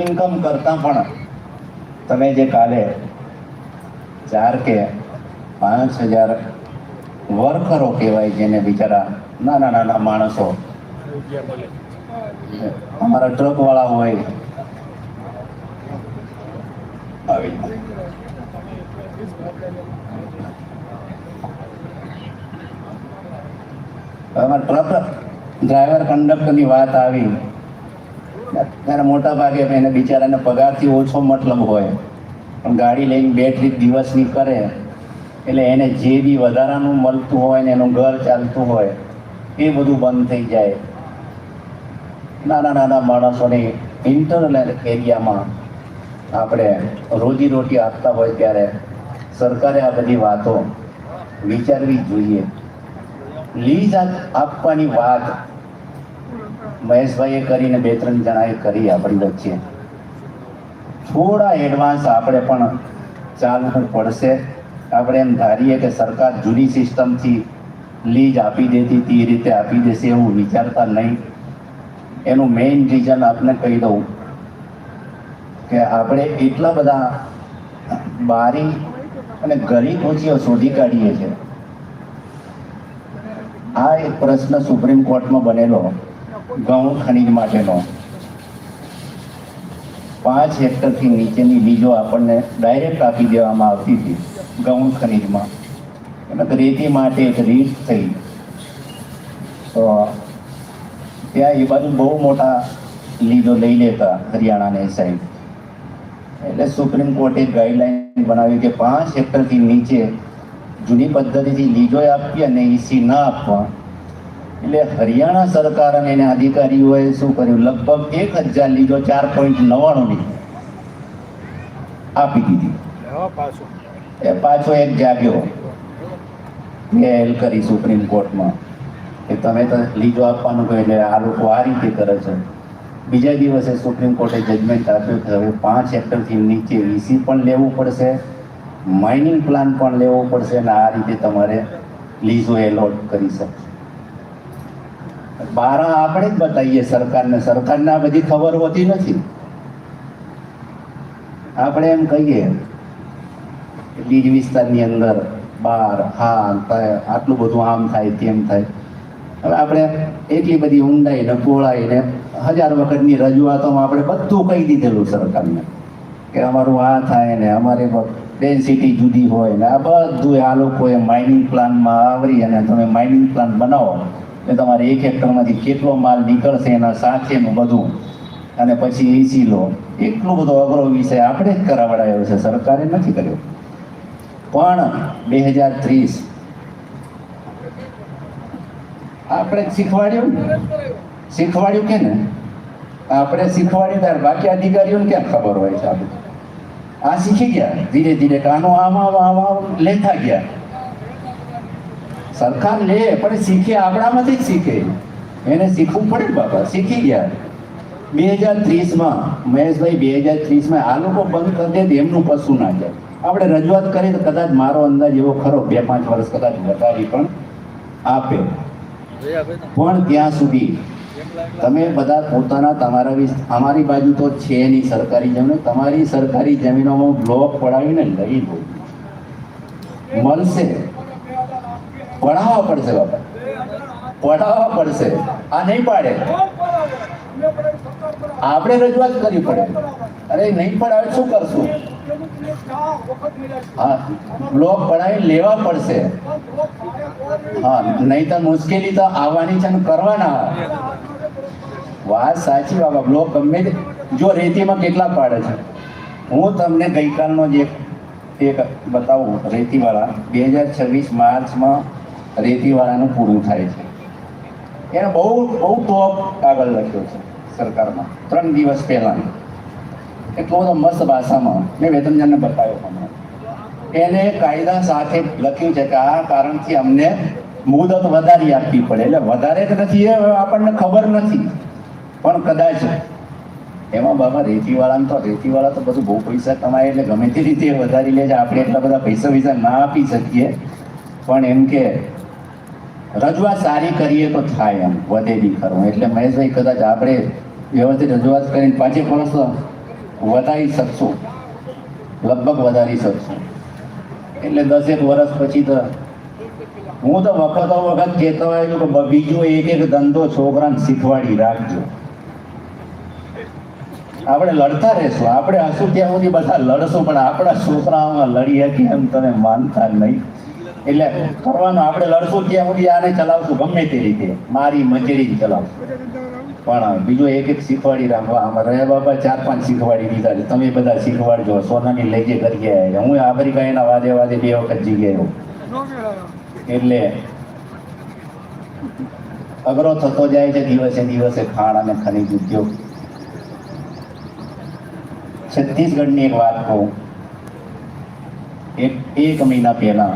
Income કરતાં પણ તમે જે કાલે ચાર કે પાંચ હજાર વર્કરો કહેવાય જેને બિચારા નાના નાના માણસો અમારા ટ્રક વાળા હોય, આવી આમાં ટ્રક ડ્રાઈવર કંડક્ટરની વાત આવી. ત્યારે મોટા ભાગે એને બિચારાને પગારથી ઓછો મતલબ હોય. પણ ગાડી લઈને બે ટ્રીપ દિવસની કરે એટલે એને જે બી વધારાનું મળતું હોય ને એનું ઘર ચાલતું હોય, એ બધું બંધ થઈ જાય. નાના નાના માણસોને ઇન્ટરનલ એરિયામાં આપણે રોજીરોટી આપતા હોય ત્યારે સરકારે આ બધી વાતો વિચારવી જોઈએ. લીઝ આપવાની વાત મહેશભાઈએ કરીને બે ત્રણ જણાએ કરી આપણી વચ્ચે થોડા એડવાન્સ આપણે પણ ચાલવું પડશે. આપણે એમ ધારીએ કે સરકાર જૂની સિસ્ટમથી લીજ આપી દેતી એ રીતે આપી દેશે એવું વિચારતા નહીં. એનું મેઇન રીઝન આપને કહી દઉં કે આપણે એટલા બધા બારી અને ગરીબ ઓછીઓ શોધી કાઢીએ છીએ. આ એક પ્રશ્ન સુપ્રીમ કોર્ટમાં બનેલો. ઘઉં ખનીજ માટેનો. પાંચ હેક્ટરથી નીચેની બીજો આપણને ડાયરેક્ટ આપી દેવામાં આવતી હતી ઘઉં ખનીજમાં. અને રેતી માટે એક રીત થઈ. તો ત્યાં એ બાજુ બહુ મોટા લીધો લઈ લેતા હરિયાણાને સાઈડ એટલે સુપ્રીમ કોર્ટે ગાઈડલાઈન બનાવી કે પાંચ હેક્ટરથી નીચે જૂની પદ્ધતિથી લીજો આપી અને ઈસી ના આપવા. એટલે હરિયાણા સરકાર અને એના અધિકારીઓએ શું કર્યું? લગભગ એક હજાર લીધો ચાર પોઈન્ટ નવ્વાણુંની આપી દીધી. એ પાછો એક જાગ્યો. મેલ કરી સુપ્રીમ કોર્ટમાં. કે તમે તો લીજો આપવાનું કહ્યું એટલે આ લોકો આ રીતે કરે છે. બીજા દિવસે સુપ્રીમ કોર્ટે જજમેન્ટ આપ્યું કે હવે પાંચ હેક્ટરથી નીચે વીસી પણ લેવું પડશે માઇનિંગ પ્લાન પણ લેવો પડશે અને આ રીતે તમારે લીઝો એલોટ કરી શકશો. બારા આપણે જ બતાવીએ સરકારને. સરકારને આ બધી ખબર હોતી નથી. આપણે એમ કહીએ લીજ વિસ્તારની અંદર બાર હા આટલું બધું આમ થાય, તેમ થાય. હવે આપણે એટલી બધી ઊંડાઈ ને પોળાઈ ને હજાર વખતની રજૂઆતોમાં આપણે બધું કહી દીધેલું સરકારને કે અમારું આ થાય ને અમારે ડેન્સિટી જુદી હોય ને આ બધું આ લોકોએ માઇનિંગ પ્લાનમાં આવરી અને તમે માઇનિંગ પ્લાન બનાવો. એટલે તમારે એક હેક્ટરમાંથી કેટલો માલ નીકળશે એના સાથેનું બધું. અને પછી એસી લો. એટલો બધો અઘરો વિષય આપણે જ કરાવડાયો છે. સરકારે નથી કર્યો. પણ બે હજાર ત્રીસ આપણે શીખવાડ્યું શીખવાડ્યું કે ને? આપણે શીખવાડ્યું ત્યારે બાકી અધિકારીઓને ક્યાં ખબર હોય છે આ શીખી ગયા. ધીરે ધીરે કાનો આમ આમ લેતા ગયા. સરકાર લે, પણ શીખે, આપણામાંથી જ શીખે. એને શીખવું પડે ને બાપા, શીખી ગયા. બે હજાર ત્રીસમાં, મહેશભાઈ બે હજાર ત્રીસમાં આ લોકો બંધ કરી દે એમનું પશુ ના જાય. આપણે રજૂઆત કરીએ તો કદાચ મારો અંદાજ એવો ખરો, બે પાંચ વર્ષ કદાચ વધારી પણ આપે. પણ ત્યાં સુધી તમે બધા પોતાના, તમારા અમારી બાજુ તો છે નહીં સરકારી જમીન, તમારી સરકારી જમીનોમાં બ્લોક પડાવીને લઈ લો. મળશે. પડાવવા પડશે બાપા. પઢાવવા પડશે. આ નહીં પાડે. આપણે રજૂઆત કરવી પડે. અરે, નહીં પડાવે શું કરશું? હા, બ્લોક પડાવી લેવા પડશે. હા, નહીં તો મુશ્કેલી તો આવવાની છે કરવાના. વાત સાચી બાબા બ્લોક ગમે તે જો રેતીમાં કેટલા પાડે છે? હું તમને ગઈકાલનો જે એક બતાવું, રેતીવાળા. બે હજાર છવ્વીસ માર્ચમાં રેતીવાળાનું પૂરું થાય છે. એને બહુ બહુ ટોપ કાગળ લખ્યો છે સરકારમાં, ત્રણ દિવસ પહેલાં એટલો બધો મસ્ત ભાષામાં, મેં વેતનજનને બતાવ્યો હમણાં. એને કાયદા સાથે લખ્યું છે કે આ કારણથી અમને મુદત વધારી આપવી પડે. એટલે વધારે કે નથી એ આપણને ખબર નથી. પણ કદાચ એમાં બાબા રેતીવાળાને તો, રેતીવાળા તો બધું બહુ પૈસા કમાય એટલે ગમે તે રીતે વધારી લે છે. આપણે એટલા બધા પૈસા પૈસા ના આપી શકીએ. પણ એમ કે રજૂઆત સારી કરીએ તો થાય એમ, વધે બી ખરું. એટલે મહેશભાઈ કદાચ આપણે વ્યવસ્થિત રજૂઆત કરીને પાંચેક વર્ષ વધારી શકશું. લગભગ વધારી શકશું. એટલે દસેક વર્ષ પછી તો હું તો વખતો વખત કહેતો છું કે બીજો એક એક ધંધો છોકરાને શીખવાડી રાખજો. આપણે લડતા રહેશું. આપણે હશું ત્યાં સુધી બધા લડશું, પણ આપણા છોકરાઓમાં લડીએ કે એમ તમે માનતા નહીં. એટલે કરવાનું આપણે લડશું ત્યાં સુધી આને ચલાવશું, ગમે તે રીતે. મારી મજેરી જ ચલાવશું. પણ બીજું એક એક શીખવાડી રાખવા આમાં રહ્યા બાબા ચાર પાંચ શીખવાડી દીધા છે. તમે બધા શીખવાડજો. સોનાની લઈ જે કરી આવ્યા હું આફ્રિકા એના વાદે વાદે બે વખત જી ગયો એટલે અઘરો થતો જાય છે દિવસે દિવસે ખાણ અને ખનિજ ઉદ્યોગ. છત્તીસગઢની એક વાત કહું. એક એક મહિના પહેલા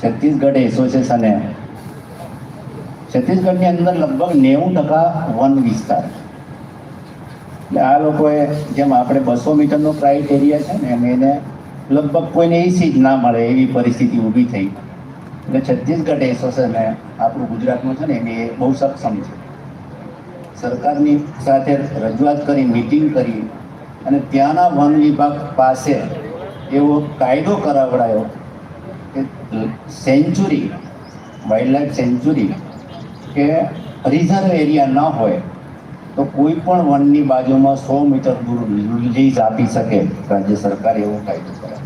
છત્તીસગઢ એસોસિએશને છત્તીસગઢની અંદર લગભગ નેવું ટકા વન વિસ્તાર એટલે આ લોકોએ જેમ આપણે બસો મીટરનો ક્રાઇટેરિયા છે ને, એમ એને લગભગ કોઈને એસી જ ના મળે, એવી પરિસ્થિતિ ઊભી થઈ. એટલે છત્તીસગઢ એસોસિએશને આપણું ગુજરાતનું છે ને એ બહુ સક્ષમ છે. સરકારની સાથે રજૂઆત કરી મિટિંગ કરી, અને ત્યાંના વન વિભાગ પાસે એવો કાયદો કરાવડાયો સેન્ચુરી, વાઇલ્ડલાઇફ સેન્ચુરી કે રિઝર્વ એરિયા ન હોય તો કોઈ પણ વનની બાજુમાં સો મીટર દૂર લીઝ આપી શકે. રાજ્ય સરકાર એવો કાયદો કરે.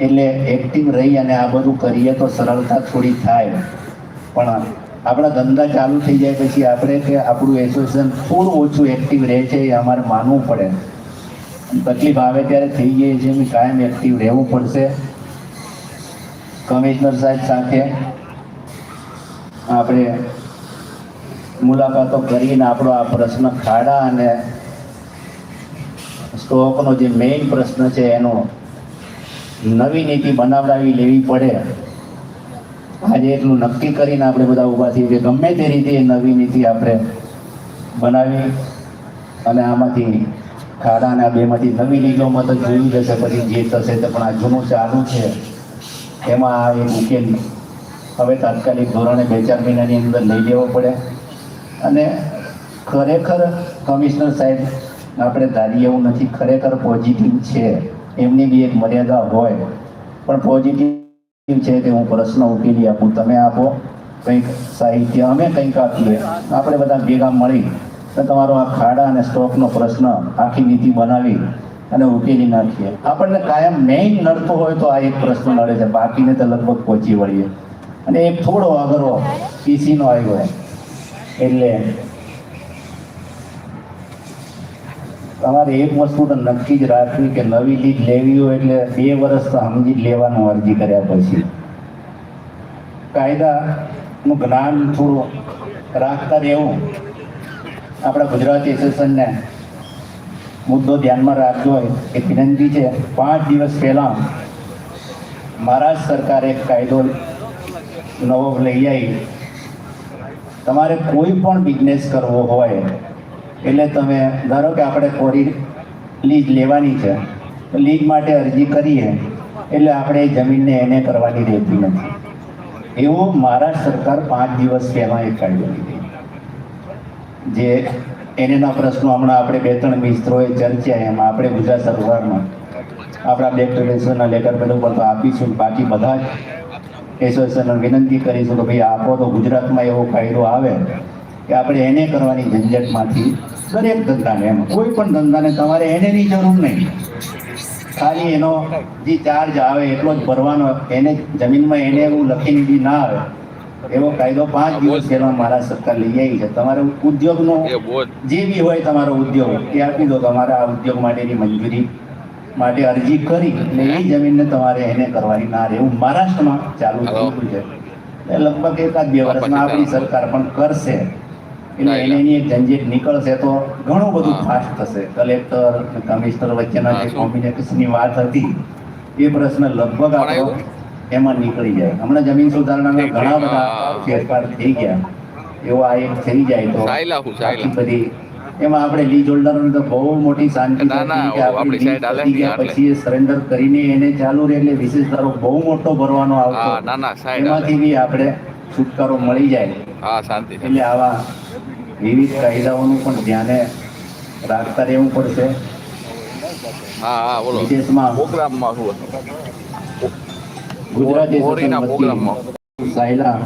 એટલે એક્ટિવ રહી અને આ બધું કરીએ તો સરળતા થોડી થાય. પણ આપણા ધંધા ચાલુ થઈ જાય પછી આપણે કે આપણું એસોસિએશન થોડું ઓછું એક્ટિવ રહે છે એ અમારે માનવું પડે. તકલીફ આવે ત્યારે થઈ જાય છે કાયમ એક્ટિવ રહેવું પડશે. કમિશનર સાહેબ સાથે આપણે મુલાકાતો કરીને આપણો આ પ્રશ્ન ખાડા અને સ્ટોકનો જે મેઇન પ્રશ્ન છે એનો નવી નીતિ બનાવડાવી લેવી પડે. આજે એટલું નક્કી કરીને આપણે બધા ઊભા થઈએ કે ગમે તે રીતે એ નવી નીતિ આપણે બનાવી અને આમાંથી ખાડા અને આ બેમાંથી નવી નીતિઓમાં તો જોયું જશે, પછી જે થશે તો પણ આ જૂનું ચાલુ છે. એમાં આ એક ઉકેલ હવે તાત્કાલિક ધોરણે બે ચાર મહિનાની અંદર લઈ લેવો પડે. અને ખરેખર કમિશનર સાહેબ, આપણે ધારીએ એવું નથી, ખરેખર પોઝિટિવ છે. એમની બી એક મર્યાદા હોય. પણ પોઝિટિવ છે કે હું પ્રશ્ન ઉકેલી આપું. તમે આપો. કંઈક સાહિત્ય અમે કંઈક આપીએ. આપણે બધા ભેગા મળી તો તમારો આ ખાડા અને સ્ટોકનો પ્રશ્ન આખી નીતિ બનાવી. અને ઉકેલી નાખીએ. આપણને કાયમ મેઇન નડતો હોય તો આ એક પ્રશ્ન નડે છે. બાકીને તો લગભગ પહોંચી વળીએ. અને એક થોડો અઘરો પીસીનો આવ્યો એટલે તમારે એક વસ્તુ તો નક્કી જ રાખવી કે નવી લીડ લેવી હોય એટલે બે વર્ષ તો સમજી જ લેવાનું અરજી કર્યા પછી. કાયદાનું જ્ઞાન થોડું રાખતા રહેવું. આપણા ગુજરાતી એસોસિએશનને મુદ્દો ધ્યાનમાં રાખજો. એક વિનંતી છે, પાંચ દિવસ પહેલાં મહારાષ્ટ્ર સરકારે એક કાયદો નવો લઈ આવી તમારે કોઈ પણ બિઝનેસ કરવો હોય, એટલે તમે ધારો કે આપણે કોરી લીજ લેવાની છે લીજ માટે અરજી કરીએ, એટલે આપણે એ જમીનને એને કરવાની રહેતી નથી. એવો મહારાષ્ટ્ર સરકાર પાંચ દિવસ પહેલાં એક કાયદો લીધી. જે એનેના પ્રશ્નો હમણાં આપણે બે ત્રણ મિત્રોએ ચર્ચ્યા એમાં. આપણે ગુજરાત સરકારમાં આપણા ડેક્ટરેશનના લેટર પેલું પર તો આપીશું. બાકી બધા જ એસોસિએશનને વિનંતી કરીશું કે ભાઈ આપો તો ગુજરાતમાં એવો કાયદો આવે કે આપણે એને કરવાની ઝંઝટમાંથી દરેક ધંધાને એમ, કોઈ પણ ધંધાને તમારે એનેની જરૂર નહીં. ખાલી એનો જે ચાર્જ આવે એટલો જ ભરવાનો, એને જમીનમાં એને એવું લખીને બી ના આવે. એવો કાયદો પાંચ દિવસ પહેલા મારા સરકાર લઈ આવી છે. તમારે ઉદ્યોગનો જ બી હોય તમારો ઉદ્યોગ એ આપી દો. તમારા આ ઉદ્યોગ માટેની મંજૂરી માટે અરજી કરી એટલે એ જમીનને તમારે એને કરવાની ના રહે. એવું મહારાષ્ટ્રમાં ચાલુ થયું છે. એટલે લગભગ એકાદ બે વર્ષમાં આપણી સરકાર પણ કરશે. એટલે એને એક ઝંઝટ નીકળશે તો ઘણું બધું ફાસ્ટ થશે. કલેક્ટર અને કમિશનર વચ્ચેના જે શું? કોમ્યુનિકેશનની વાત હતી એ પ્રશ્ન લગભગ આપણો? એમાં નીકળી જાય. હમણાં જમીન સુધારણાના ઘણા બધા ફેરફાર થઈ ગયા. એવો આ એક થઈ જાય તો આખી બધી એમાં આપણે લીજ હોલ્ડરોને તો બહુ મોટી શાંતિ પછી એ સરેન્ડર કરીને એને ચાલુ રહે એટલે વિશેષ ધારો બહુ મોટો ભરવાનો આવતો. ના ના સાઈડ એમાંથી બી આપણે છુટકારો મળી જાય. એટલે આવા વિવિધ કાયદાઓનું પણ ધ્યાને રાખતા રહેવું પડશે. હા હા બોલો. વિદેશમાં પ્રોગ્રામમાં શું પ્રોગ્રામમાં. સાયલા